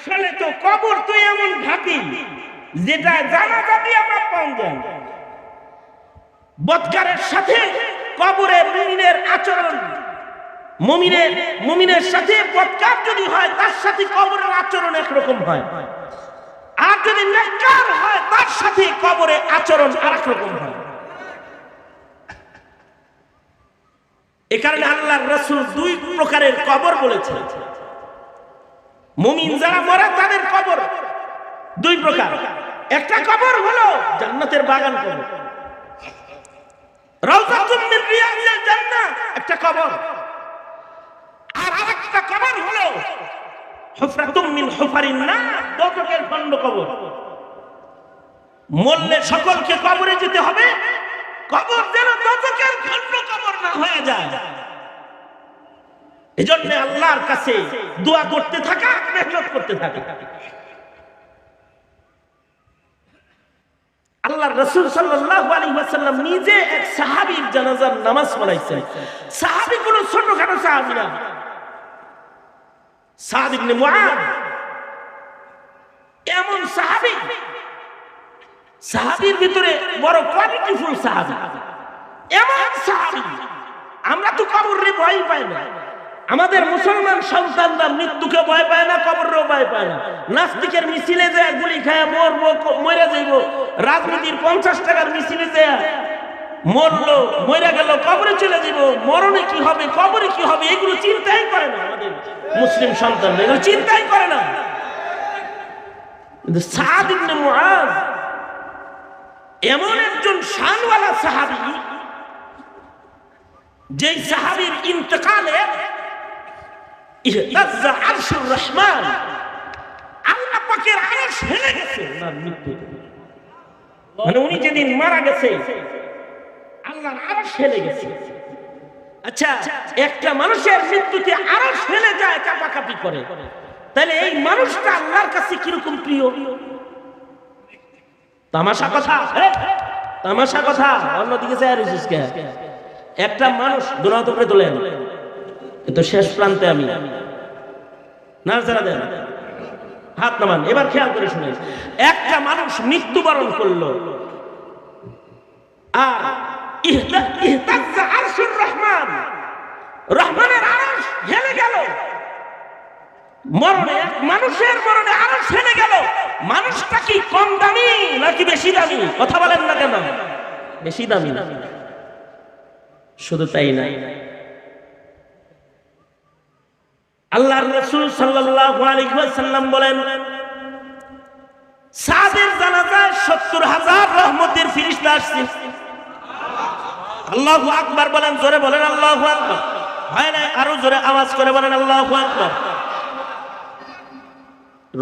আসলে তো কবর তো এমন ঘাটি যেটা জানাজা দিয়ে আমরা পাওয়া যায় বৎকারের সাথে কবরে মুমিনের আচরণ, মুমিনের মুমিনের সাথে বৎকার যদি হয়, তার সাথে কবরের আচরণ একরকম হয়। আর যদি নেককার হয়, তার সাথে কবরে আচরণ আরেক রকম হয়। এ কারণে আল্লাহর রসুল দুই প্রকারের কবর বলেছে মুমিন যারা মরে তাদের কবর। দুই প্রকার। একটা কবর হলো জান্নাতের বাগান কবর। রাউজাতুম মিন রিয়াজিল জান্নাহ, একটা কবর। আর আরেকটা কবর হলো হুফরাতুম মিন হুফারিন নার দোজখের খণ্ড কবর। মরলে সকলকে কবরে যেতে হবে। কবর যেন দোজখের খণ্ড কবর না হয়ে যায়। এজন্য আল্লাহর কাছে দোয়া করতে থাকা, মেহনত করতে থাকা। আল্লাহর রাসূল ওয়াসাল্লাম নিজে এক সাহাবীর জানাজার নামাজ সাহাবী কোন সাহাবী না। এমন সাহাবী। সাহাবীর ভিতরে বড় কোয়ালিটিফুল সাহাবী। এমন সাহাবী। আমরা তো কবর রে ভয় পাই না। আমাদের মুসলমান সন্তানরা মৃত্যুকে ভয় পায় না, কবরেও ভয় পায় না। নাস্তিকের মিছিলে যায়, গুলি খায় মরবো মরে যাইব। রাজনীতির পঞ্চাশ টাকার মিছিলে যায়, মরলো, মরে গেল, কবরে চলে যাব মরণে কি হবে, কবরে কি হবে, এগুলো চিন্তাই করে না আমাদের মুসলিম সন্তান এগুলো চিন্তাই করে না। কিন্তু সাদ ইবনে মুআজ এমন একজন শানওয়ালা সাহাবী, যেই সাহাবীর ইন্তেকালে রহমান। আল্লাহ পাকের আরশ হেলে গেছে। ওনার মানে উনি যেদিন মারা গেছে আল্লাহর আরশ হেলে গেছে। আচ্ছা একটা মানুষের মৃত্যুতে আরশ হেলে যায় কাপাকাপি করে। তাহলে এই মানুষটা আল্লাহর কাছে কীরকম প্রিয়? তামাশা কথা? তামাশা কথা। অন্যদিকে একটা মানুষ দোনাত উপরে তোলেন। এ তো শেষ প্রান্তে আমি দেন হাত নামান। এবার খেয়াল করে শুনে। একটা মানুষ মৃত্যুবরণ করল। আর রহমানের গেল। মরণে মানুষের মরণে হেলে গেল। মানুষটা কি দামি নাকি বেশি দামি? কথা বলেন না কেন? বেশি দামি শুধু তাই নাই আল্লাহর রাসূল ওয়াসাল্লাম বলেন, সাদের জানাজায় 70 হাজার রহমতের ফেরেশতা আসছে। আল্লাহু আকবার বলেন, জোরে বলেন আল্লাহু আকবার। হয় না আরও জোরে আওয়াজ করে বলেন আল্লাহু আকবার।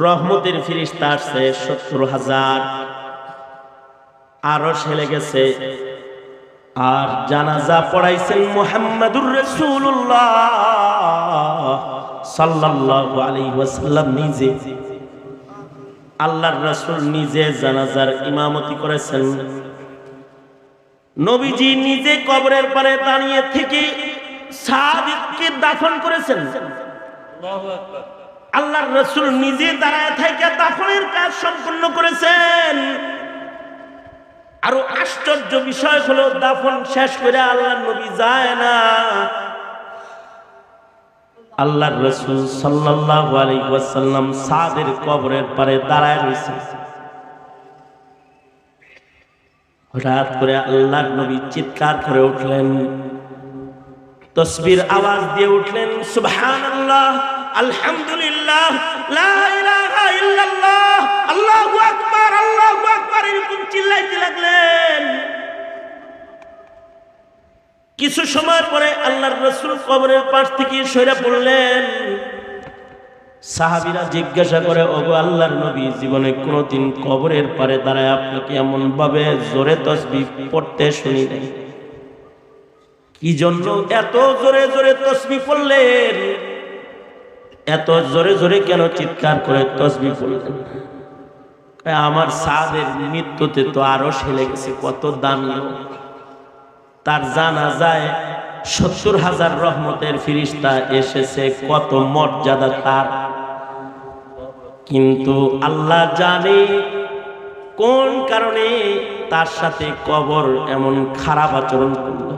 রহমতের ফেরেশতা আসছে 70 হাজার। আরও ছেলে গেছে। আর জানাজা পড়াইছেন মুহাম্মাদুর রাসূলুল্লাহ। সাল্লাল্লাহু আলাইহি ওয়াসাল্লাম নিজে আল্লাহর রাসূল নিজে জানাজার ইমামতি করেছেন। নবীজি নিজে কবরের পারে দাঁড়িয়ে থেকে সাদিককে দাফন করেছেন। আল্লাহর রাসূল নিজে দাঁড়ায় থেকে দাফনের কাজ সম্পূর্ণ করেছেন। আরও আশ্চর্য বিষয় হলো দাফন শেষ করে আল্লাহ নবী যায় না। আল্লাহর রসুল সাল্লাল্লাহু আলাইহি ওয়াসাল্লাম সাদের কবরের পারে দাঁড়ায় রয়েছে। হঠাৎ করে আল্লাহর নবী চিৎকার করে উঠলেন। তসবির আওয়াজ দিয়ে উঠলেন, সুবহানাল্লাহ, আলহামদুলিল্লাহ, লা ইলাহা ইল্লাল্লাহ, আল্লাহু আকবার আল্লাহু আকবার, এরকম চিল্লাইতে লাগলেন। কিছু সময় পরে আল্লাহর রসুল কবরের পাশ থেকে সরে পড়লেন। সাহাবিরা জিজ্ঞাসা করে, ওগো আল্লাহর নবী, জীবনে কোনোদিন কবরের পারে দাঁড়ায় আপনাকে এমন ভাবে জোরে তসবি পড়তে শুনি নাই? কি জন্য এত জোরে জোরে তসবি পড়লেন? এত জোরে জোরে কেন চিৎকার করে তসবি পড়লেন? আমার সাদের মৃত্যুতে তো আরও সেলে গেছে, কত দামি। তার জানা যায় সত্তর হাজার রহমতের ফিরিস্তা এসেছে, কত মর্যাদা তার। কিন্তু আল্লাহ জানে কোন কারণে তার সাথে কবর এমন খারাপ আচরণ করল।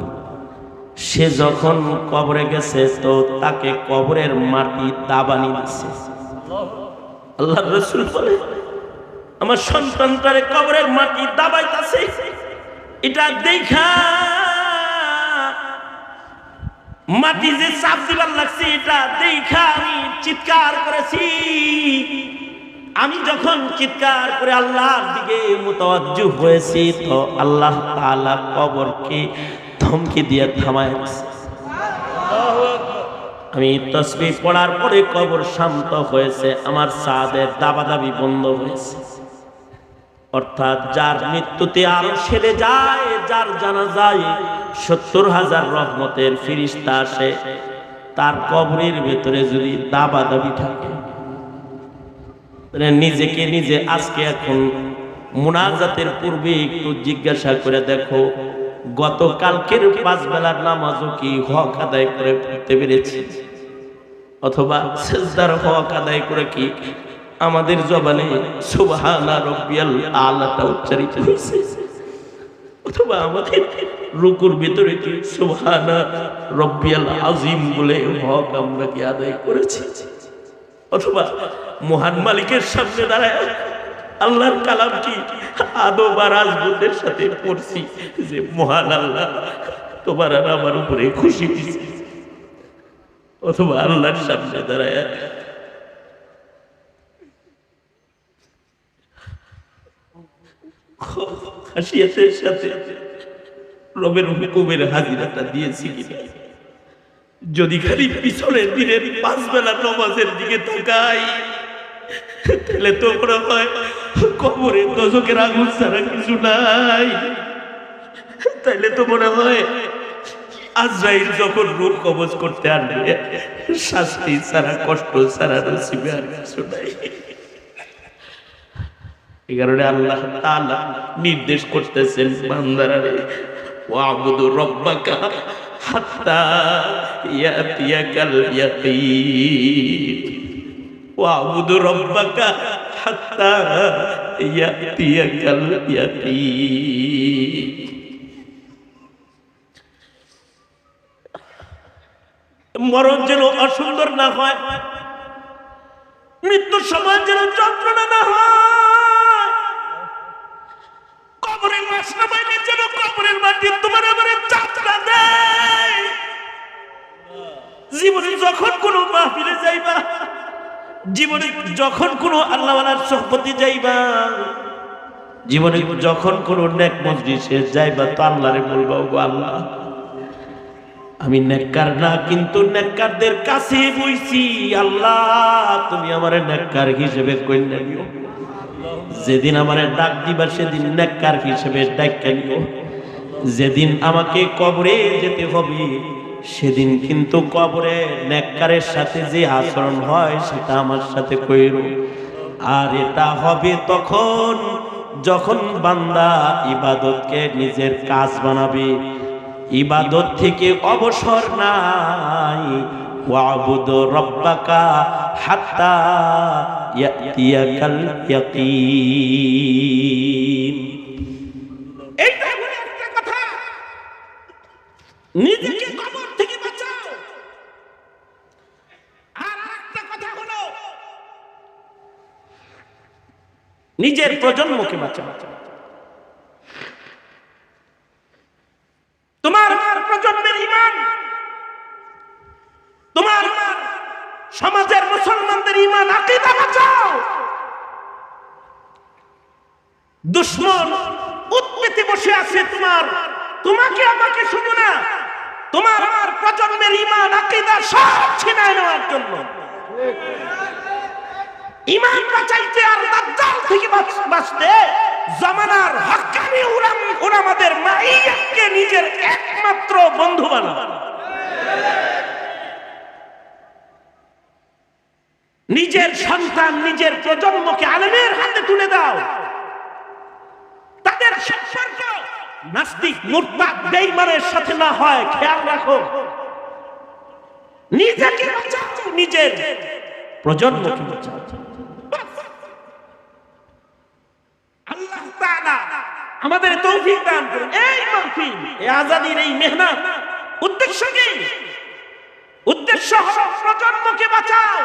সে যখন কবরে গেছে তো তাকে কবরের মাটি দাবানি দিচ্ছে আল্লাহ রসুল বলে, আমার সন্তানটারে কবরের মাটি দাবাইতাছে। এটা দেখা মাটি যে চাপ দিবার লাগছে, এটা দেখা আমি চিৎকার করেছি আমি যখন চিৎকার করে আল্লাহর দিকে মুতাওয়াজ্জু হয়েছি, তো আল্লাহ তাআলা কবরকে ধমকি দিয়ে থামায়। আমি তসবি পড়ার পরে কবর শান্ত হয়েছে, আমার সাদের দাবাদাবি বন্ধ হয়েছে অর্থাৎ যার মৃত্যুতে আরও সেরে যায়, যার জানা যায় সত্তর হাজার রহমতের ফিরিস্তা আসে, তার কবরের ভেতরে যদি দাবা দাবি থাকে মানে নিজেকে নিজে আজকে এখন মুনাজাতের পূর্বে একটু জিজ্ঞাসা করে দেখো, গতকালকের পাঁচ বেলার নামাজও কি হক আদায় করে পড়তে পেরেছি? অথবা হক আদায় করে কি আমাদের জবানে সুবহানা রব্বিয়াল আলাটা উচ্চারিত হয়েছে। অথবা আমাদের রুকুর ভিতরে কি সুবহানা রব্বিয়াল আজিম বলে হক আমরা কি আদায় করেছি? অথবা মহান মালিকের সামনে দাঁড়ায় আল্লাহর কালাম কি? আদব আর আজবুদের সাথে পড়ছি যে মহান আল্লাহ তোমার আর আমার উপরে খুশি অথবা আল্লাহর সামনে দাঁড়ায় খাসিয়াতের সাথে রবের হুকুমের হাজিরাটা দিয়েছি যদি খালি পিছনের দিনের পাঁচ বেলা নমাজের দিকে তাকাই, তাহলে তো মনে হয় কবরে দশকের আগুন ছাড়া কিছু নাই। তাইলে তো মনে হয় আজরাইল যখন রূপ কবজ করতে আসবে শাস্তি ছাড়া, কষ্ট ছাড়া নসিবে আর কিছু নাই। এই কারণে আল্লাহ তাআলা নির্দেশ করতেছেন, বান্দারারে, ওয়াবুদু রব্বাকা হাত্তা ইয়াতিয়াকাল ইয়াকিন। ওয়াবুদু রব্বাকা হাত্তা ইয়াতিয়াকাল ইয়াকিন. মরণ যেন অসুন্দর না হয়, মৃত্যুর সময় যেন যন্ত্রণা না হয়। কবরের মাস না পাইলে যেন কবরের মাটি তোমার আমার যাত্রা দেয় জীবনে যখন কোনো মাহফিলে যাইবা, জীবনে যখন কোনো আল্লাহওয়ালার সম্পত্তি যাইবা, জীবনে যখন কোনো নেক মজলিসে যাইবা, তো আল্লাহরে বলবা গো আল্লাহ আমি নেককার না, কিন্তু নেককারদের কাছে বইছি, আল্লাহ, তুমি আমার নেককার হিসেবে কইনা নিও যেদিন আমার ডাক দিবা, সেদিন নেককার হিসেবে ডাক্কা নিও। যেদিন আমাকে কবরে যেতে হবে, সেদিন কিন্তু কবরে নেককারের সাথে যে আচরণ হয়, সেটা আমার সাথে কইর। আর এটা হবে তখন, যখন বান্দা ইবাদতকে নিজের কাজ বানাবে ইবাদত থেকে অবসর নাই। ওয়াবুদ রব্বাকা হাত্তা ইয়াতিয়াকাল ইয়াকিন। এইটা হলো একটা কথা। নিজেকে কবর থেকে বাঁচাও। আর কথা হলো, নিজের প্রজন্মকে বাঁচাও তোমার আমার প্রজন্মের ইমান তোমার আমার সমাজের মুসলমানদের ইমান আকিদা বাঁচাও দুশ্মন, উৎপেতে বসে আছে তোমার। তোমাকে আমাকে শুনো না। তোমার আমার প্রজন্মের ইমান আকিদা সব ছিনায় নেওয়ার জন্য। ইমান বাঁচাইতে আর দাজ্জাল থেকে বাঁচতে জামানার হক্কানি উলাম উলামাদের নিজের একমাত্র বন্ধু বানাও। নিজের সন্তান, নিজের প্রজন্মকে আলেমের হাতে তুলে দাও। তাদের সম্পর্ক। নাস্তিক, মুরতাদ বেঈমানের সাথে না হয়, খেয়াল রাখো। নিজেকে বাঁচাও, নিজের প্রজন্মকে বাঁচাও। আল্লাহ তাআলা আমাদের তৌফিক দান করুন। এই মাহফিল এই আজাদির এই মেহনত, উদ্দেশ্য কি? উদ্দেশ্য হলো প্রজন্মকে বাঁচাও।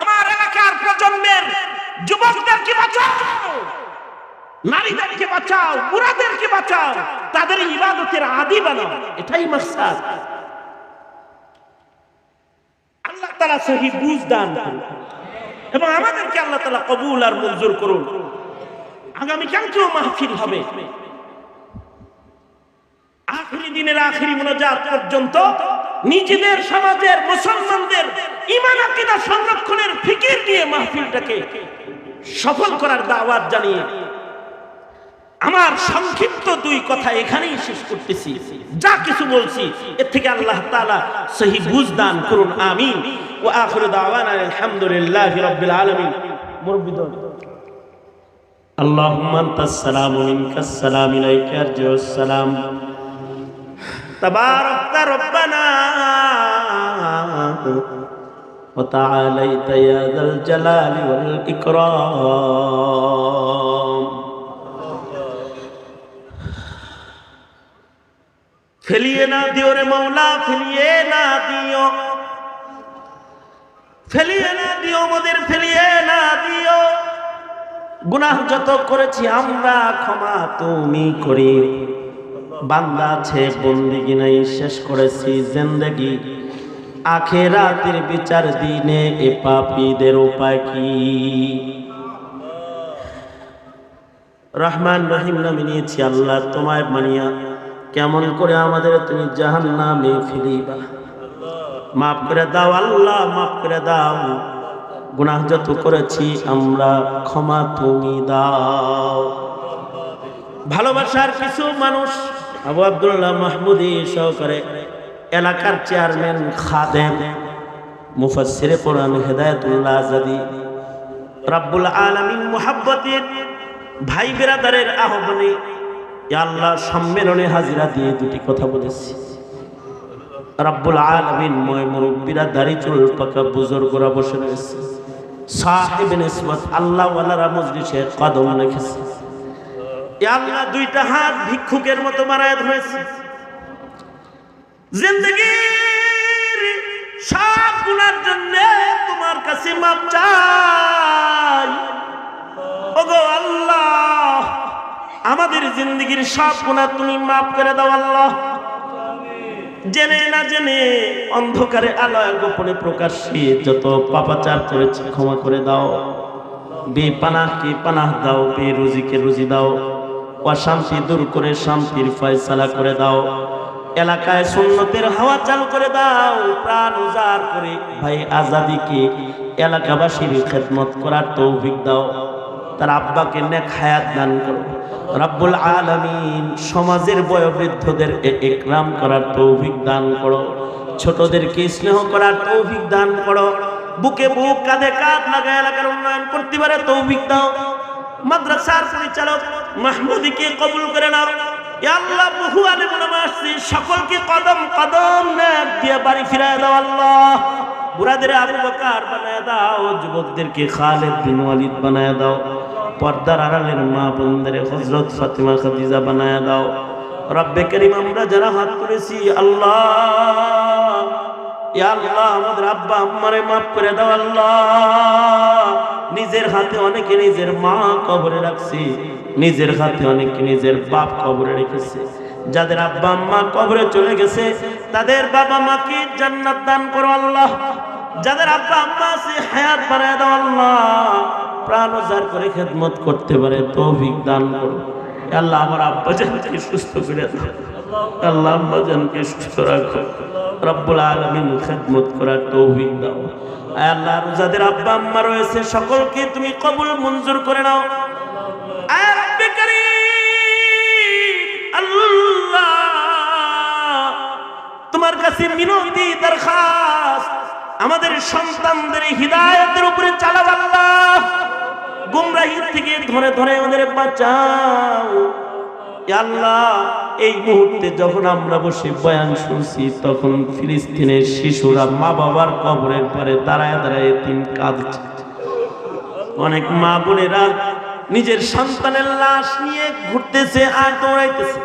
আমার এলাকার প্রজন্মের যুবকদেরকে বাঁচাও। নারীদেরকে বাঁচাও, বুড়াদেরকে বাঁচাও, তাদের ইবাদতের আদি বানাও, এটাই মাকসাদ। আল্লাহ তাআলা সহি দান এবং আমাদেরকে আল্লাহ তাআলা কবুল আর মঞ্জুর করুন। আগামী মাহফিল হবে। আখরি দিনের আখরি মোনাজাত পর্যন্ত নিজেদের সমাজের মুসলমানদের ইমান আকীদা সংরক্ষণের ফিকির নিয়ে মাহফিলটাকে সফল করার দাওয়াত জানিয়ে আমার সংক্ষিপ্ত দুই কথা এখানেই শেষ করতেছি যা কিছু বলছি এর থেকে আল্লাহ তাআলা সহি বুঝ দান করুন আমিন ওয়া আখিরু দাওয়ানা আলহামদুলিল্লাহি রাব্বিল আলামিন মুরব্বি দল اللهم انت السلام ومنك السلام اليك ارجع السلام تباركت ربنا وتعاليت يا ذا الجلال والاكرام ফেলিয়ে না দিও রে মৌলা ফেলিয়ে না দিও। ফেলিয়ে না দিও মোদের ফেলিয়ে না দিও। গুনাহ যত করেছি আমরা, ক্ষমা তুমি করি। বান্দা আছে, বন্দিগি নাই, শেষ করেছি জিন্দেগি। আখেরাতের বিচার দিনে এ পাপীদের উপায় কি? রহমান রহিম নামে নিয়েছি আল্লাহ তোমায় মানিয়া। কেমন করে আমাদের তুমি জাহান নামে ফিরিবা? মাফ করে দাও আল্লাহ, মাফ করে দাও। গুনাহ যত করেছি আমরা ক্ষমা তুমি দাও। ভালোবাসার কিছু মানুষ আবু আব্দুল্লাহ মাহমুদি সহকারে এলাকার চেয়ারম্যান খাদেম, মুফাসসিরে কোরআন হেদায়েতুল্লাহ আজাদি। রাব্বুল আলামিন মুহাব্বতের ভাই বেরাদারের আহ্বানে আল্লাহ সম্মেলনে হাজিরা দিয়ে দুটি কথা বলেছি। রাব্বুল আলামিন ময় মুরব্বীরা দাড়ি চুল পাকা বুজুর্গরা বসে রয়েছে। তোমার কাছে মাপ চাই। আমাদের জিন্দগির সব গুনাহ তুমি মাফ করে দাও আল্লাহ। জেনে না জেনে অন্ধকারে আলোয় গোপনে প্রকাশ্যে যত পাপাচার করেছে ক্ষমা করে দাও। বে পানাহকে পানাহ দাও বে রুজিকে রুজি দাও। অশান্তি দূর করে শান্তির ফয়সালা করে দাও। এলাকায় সুন্নতের হাওয়া চালু করে দাও। প্রাণ উজাড় করে ভাই আজাদিকে এলাকাবাসীর খেদমত করার তৌফিক দাও। তার আব্বাকে নেক হায়াত দান করো। রাব্বুল আলামিন সমাজের বয়োবৃদ্ধদের একরাম করার তৌফিক দান করো। ছোটদেরকে স্নেহ করার তৌফিক দান করো। বুকে বুক কাঁধে কাঁধ লাগায় এলাকার উন্নয়ন করতে পারে তৌফিক দাও। মাদ্রাসার পরিচালক মাহমুদিকে কবুল করে নাও। আল্লাহ বহু আলেম আসছে, সকলকে কদম কদম নেক দিয়ে বাড়ি ফিরায় দাও আল্লাহ। বুড়াদের আবু বকার বানায় দাও, যুবকদেরকে খালেদ বিন ওয়ালিদ বানায় দাও। পর্দার আড়ালের মা বোনদের হজরত ফাতিমা খাদিজা বানায় দাও। রব্বে করিম, আমরা যারা হাত তুলেছি, আল্লাহ। আল্লাহ, আমাদের আব্বা আম্মারে মাফ করে দাও, আল্লাহ। নিজের হাতে অনেকে নিজের মা কবরে রাখছি, নিজের হাতে অনেকে নিজের বাপ কবরে রেখেছে। যাদের আব্বা আম্মা কবরে চলে গেছে, তাদের বাবা মা মাকে জান্নাত দান করো, আল্লাহ। যাদের আব্বা আম্মা আছে, হায়াত বানায় দাও, আল্লাহ। প্রাণ উজাড় করে খেদমত করতে পারে, তৌফিক দান করো আল্লাহ আমার আব্বা জানকে সুস্থ করে দাও। আল্লাহ আম্মা জানকে সুস্থ রাখো। রব্বুল আলমিন খেদমত করার তৌফিক দাও। আল্লাহ যাদের আব্বা আম্মা রয়েছে, সকলকে তুমি কবুল মঞ্জুর করে নাও। তোমার কাছে মিনতি, দরখাস্ত আমাদের সন্তানদের হৃদায়তের উপরে চালাও আল্লাহ। গুমরাহির থেকে ধরে ধরে আমাদের বাঁচাও। আল্লাহ, এই মুহূর্তে যখন আমরা বসে বয়ান শুনছি, তখন ফিলিস্তিনের শিশুরা মা বাবার কবরের পরে দাঁড়ায় দাঁড়ায় তিন কাঁদছে। অনেক মা বোনেরা নিজের সন্তানের লাশ নিয়ে ঘুরতেছে আর দৌড়াইতেছে।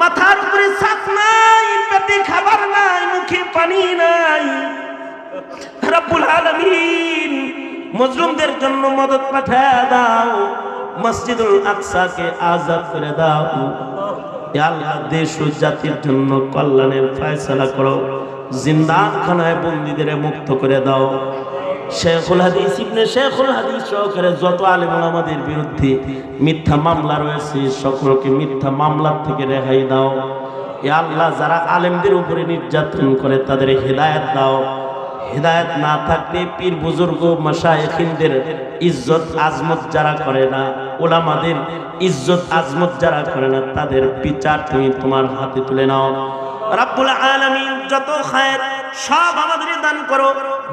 মাথার উপরে ছাদ নাই, পেটে খাবার নাই, মুখে পানি নাই। রব্বুল আলামিন মজলুমদের জন্য মদত পাঠায় দাও। মসজিদুল আকসাকে আজাদ করে দাও। আল্লাহ, দেশ ও জাতির জন্য কল্যাণের ফয়সালা করো। জিন্দাখানায় বন্দীদের মুক্ত করে দাও। শেখুল হাদিস, ইবনে শেখুল হাদিস সহকারে যত আলেম আমাদের বিরুদ্ধে মিথ্যা মামলা রয়েছে, সকলকে মিথ্যা মামলার থেকে রেহাই দাও। ইয়া আল্লাহ, যারা আলেমদের উপরে নির্যাতন করে তাদের হেদায়েত দাও। হেদায়েত না থাকলে পীর বুজুর্গ মাশায়েখিনদের ইজ্জত আজমত যারা করে না, ওলামাদের ইজ্জত আজমত যারা করে না, তাদের বিচার তুমি তোমার হাতে তুলে নাও। রাব্বুল আলামিন যত খায়ের সব আমাদের দান করো,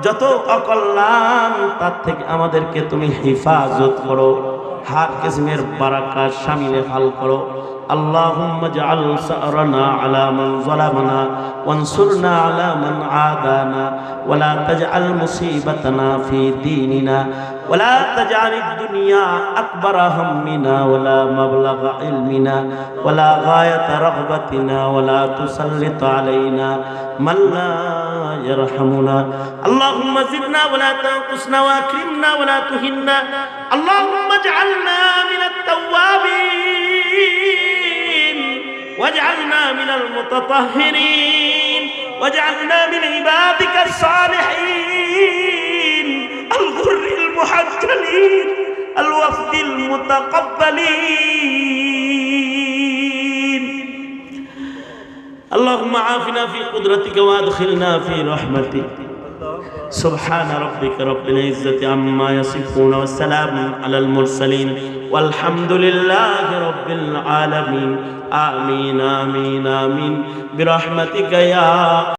যত অকল্যাণ তার থেকে আমাদেরকে তুমি হেফাজত করো। হার কিসমের বারাকা শামিলে হাল করো اللهم اجعل سأرنا على من ظلمنا وانصرنا على من عادانا ولا تجعل مصيبتنا في ديننا ولا تجعل الدنيا أكبر همنا ولا مبلغ علمنا ولا غاية رغبتنا ولا تسلط علينا من لا يرحمنا اللهم زدنا ولا تنقصنا واكرمنا ولا تهنا اللهم اجعلنا من التوابين واجعلنا من المتطهرين واجعلنا من عبادك الصالحين الغر المحجلين الوفد المتقبلين. اللهم عافنا في قدرتك وأدخلنا في رحمتك. سبحان ربك رب العزة عما يصفون والسلام على المرسلين والحمد لله رب العالمين. آمين آمين آمين. برحمتك يا